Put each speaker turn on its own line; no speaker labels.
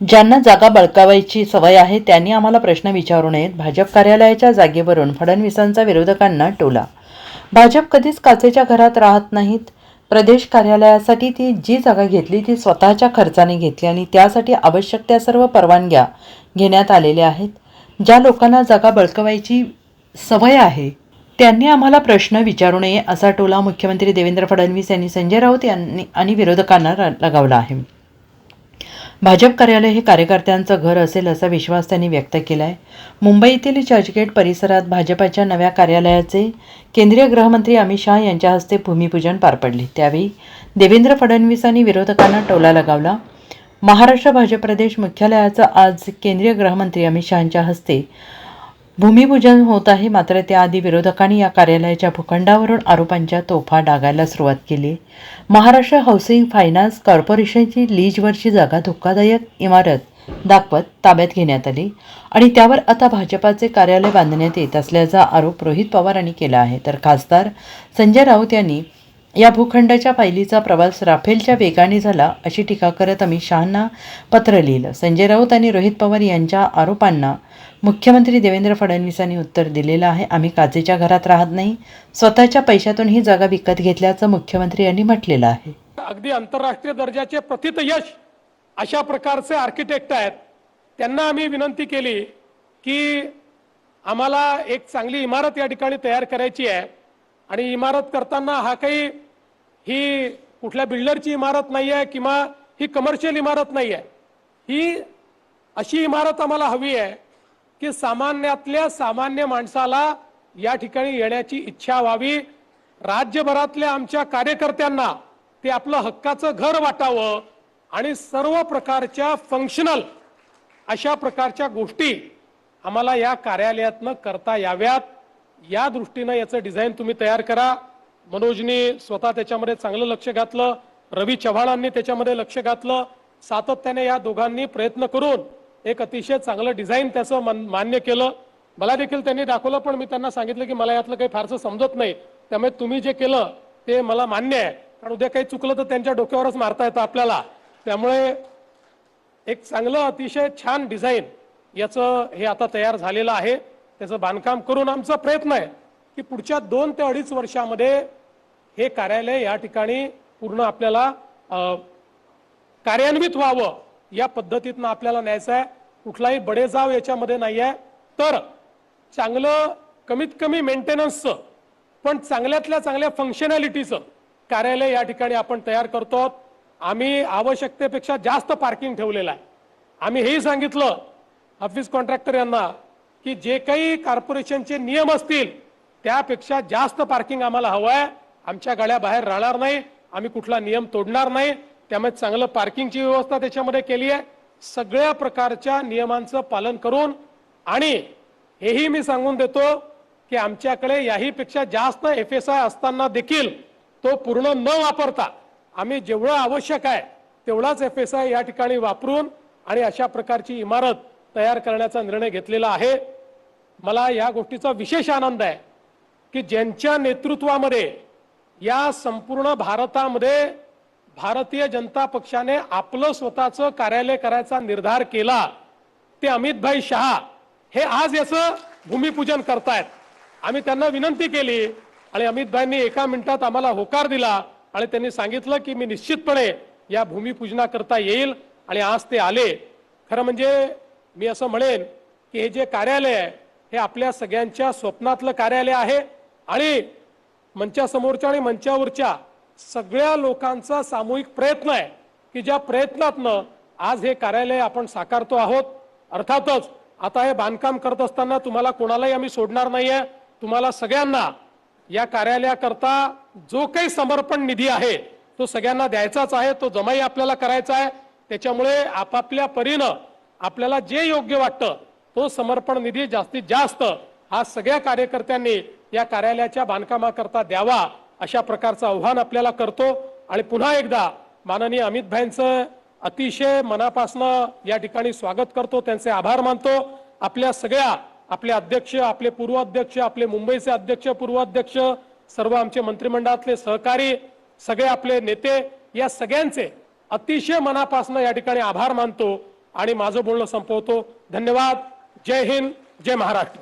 ज्यांना जागा बळकावायची सवय आहे त्यांनी आम्हाला प्रश्न विचारू नयेत. भाजप कार्यालयाच्या जागेवरून फडणवीसांचा विरोधकांना टोला. भाजप कधीच काचेच्या घरात राहत नाहीत. प्रदेश कार्यालयासाठी ती जी जागा घेतली ती स्वतःच्या खर्चाने घेतली आणि त्यासाठी आवश्यक त्या सर्व परवानग्या घेण्यात आलेल्या आहेत. ज्या लोकांना जागा बळकवायची सवय आहे त्यांनी आम्हाला प्रश्न विचारू नये असा टोला मुख्यमंत्री देवेंद्र फडणवीस यांनी संजय राऊत यांनी आणि विरोधकांना लगावला आहे. भाजप कार्यालय हे कार्यकर्त्यांचं घर असेल असा विश्वास त्यांनी व्यक्त केला आहे मुंबईतील चर्चगेट परिसरात भाजपाच्या नव्या कार्यालयाचे केंद्रीय गृहमंत्री अमित शहा यांच्या हस्ते भूमिपूजन पार पडले. त्यावेळी देवेंद्र फडणवीसांनी विरोधकांना टोला लगावला. महाराष्ट्र भाजप प्रदेश मुख्यालयाचं आज केंद्रीय गृहमंत्री अमित शहांच्या हस्ते भूमिपूजन होत आहे मात्र त्याआधी विरोधकांनी या कार्यालयाच्या भूखंडावरून आरोपांच्या तोफा डागायला सुरुवात केली. महाराष्ट्र हाऊसिंग फायनान्स कॉर्पोरेशनची लीजवरची जागा धोकादायक इमारत दाखवत ताब्यात घेण्यात आली आणि त्यावर आता भाजपाचे कार्यालय बांधण्यात येत असल्याचा आरोप रोहित पवार यांनी केला आहे. तर खासदार संजय राऊत यांनी या भूखंडाच्या पायलीचा प्रवास राफेलच्या वेगाने झाला अशी टीका करत अमित शहांना पत्र लिहिलं. संजय राऊत आणि रोहित पवार यांच्या आरोपांना मुख्यमंत्री देवेंद्र फडणवीसांनी उत्तर दिलेलं आहे. आम्ही काचेच्या घरात राहत नाही. स्वतःच्या पैशातून ही जागा विकत घेतल्याचं मुख्यमंत्री यांनी म्हटलेलं आहे.
अगदी आंतरराष्ट्रीय दर्जाचे प्रथित यश अशा प्रकारचे आर्किटेक्ट आहेत. त्यांना आम्ही विनंती केली की आम्हाला एक चांगली इमारत या ठिकाणी तयार करायची आहे. आणि इमारत करताना हा काही ही कुठल्या बिल्डरची इमारत नाही आहे किंवा ही कमर्शियल इमारत नाही आहे ही अशी इमारत आम्हाला हवी आहे की सामान्यातल्या सामान्य माणसाला या ठिकाणी येण्याची इच्छा व्हावी. राज्यभरातल्या आमच्या कार्यकर्त्यांना ते आपलं हक्काचं घर वाटावं आणि सर्व प्रकारच्या फंक्शनल अशा प्रकारच्या गोष्टी आम्हाला या कार्यालयातनं करता याव्यात. या दृष्टीनं याचं डिझाईन तुम्ही तयार करा. मनोजनी स्वतः त्याच्यामध्ये चांगलं लक्ष घातलं. रवी चव्हाणांनी त्याच्यामध्ये लक्ष घातलं. सातत्याने या दोघांनी प्रयत्न करून एक अतिशय चांगलं डिझाईन त्याचं मान- मान्य केलं. मला देखील त्यांनी दाखवलं पण मी त्यांना सांगितलं की मला यातलं काही फारसं समजत नाही. त्यामुळे तुम्ही जे केलं ते मला मान्य आहे. कारण उद्या काही चुकलं तर त्यांच्या डोक्यावरच मारता येतं आपल्याला. त्यामुळे एक चांगलं अतिशय छान डिझाईन याचं हे आता तयार झालेलं आहे. त्याचं बांधकाम करून आमचा प्रयत्न आहे की पुढच्या दोन ते अडीच वर्षामध्ये हे कार्यालय या ठिकाणी पूर्ण आपल्याला कार्यान्वित व्हावं. या पद्धतीतनं आपल्याला न्यायचं आहे. कुठलाही बडेजाव याच्यामध्ये नाही आहे तर चांगलं कमीत कमी मेंटेनन्सचं पण चांगल्यातल्या चांगल्या फंक्शनॅलिटीचं कार्यालय या ठिकाणी आपण तयार करतो आम्ही आवश्यकतेपेक्षा जास्त पार्किंग ठेवलेलं आहे. आम्ही हेही सांगितलं ऑफिस कॉन्ट्रॅक्टर यांना की जे काही कॉर्पोरेशनचे नियम असतील त्यापेक्षा जास्त पार्किंग आम्हाला हवं आहे आमच्या गाड्या बाहेर राहणार नाही. आम्ही कुठला नियम तोडणार नाही. त्यामुळे चांगलं पार्किंगची व्यवस्था त्याच्यामध्ये केली आहे. सगळ्या प्रकारच्या नियमांचं पालन करून आणि हेही मी सांगून देतो की आमच्याकडे याहीपेक्षा जास्त एफ एस आय असताना देखील तो पूर्ण न वापरता आम्ही जेवढं आवश्यक आहे तेवढाच एफ एस आय या ठिकाणी वापरून आणि अशा प्रकारची इमारत तयार करण्याचा निर्णय घेतलेला आहे. मला या गोष्टीचा विशेष आनंद आहे की ज्यांच्या नेतृत्वामध्ये या संपूर्ण भारतामध्ये भारतीय जनता पक्षाने आपलं स्वतःचं कार्यालय करायचा निर्धार केला ते अमितभाई शहा हे आज याचं भूमिपूजन करतायत. आम्ही त्यांना विनंती केली आणि अमितभाईंनी एका मिनिटात आम्हाला होकार दिला आणि त्यांनी सांगितलं की मी निश्चितपणे या भूमिपूजनाकरता येईल आणि आज ते आले. खरं म्हणजे मी असं म्हणेन की हे जे कार्यालय आहे हे आपल्या सगळ्यांच्या स्वप्नातलं कार्यालय आहे आणि मंचासमोरच्या आणि मंचावरच्या सगळ्या लोकांचा सामूहिक प्रयत्न आहे की ज्या प्रयत्नातनं आज हे कार्यालय आपण साकारतो आहोत. अर्थातच आता हे बांधकाम करत असताना तुम्हाला कोणालाही आम्ही सोडणार नाहीये. तुम्हाला सगळ्यांना या कार्यालयाकरता जो काही समर्पण निधी आहे तो सगळ्यांना द्यायचाच आहे तो जमाही आपल्याला करायचा आहे. त्याच्यामुळे आपापल्या परीनं आपल्याला जे योग्य वाटतं तो समर्पण निधी जास्तीत जास्त हा सगळ्या कार्यकर्त्यांनी या कार्यालयाच्या बांधकामाकरता द्यावा अशा प्रकारचं आव्हान आपल्याला करतो. आणि पुन्हा एकदा माननीय अमित भाईंचं अतिशय मनापासनं या ठिकाणी स्वागत करतो त्यांचे आभार मानतो. आपल्या सगळ्या आपले अध्यक्ष आपले पूर्व अध्यक्ष आपले मुंबईचे अध्यक्ष पूर्व अध्यक्ष सर्व आमचे मंत्रिमंडळातले सहकारी सगळे आपले नेते या सगळ्यांचे अतिशय मनापासनं या ठिकाणी आभार मानतो. आणि माझं बोलणं संपवतो. धन्यवाद. जय हिंद. जय महाराष्ट्र.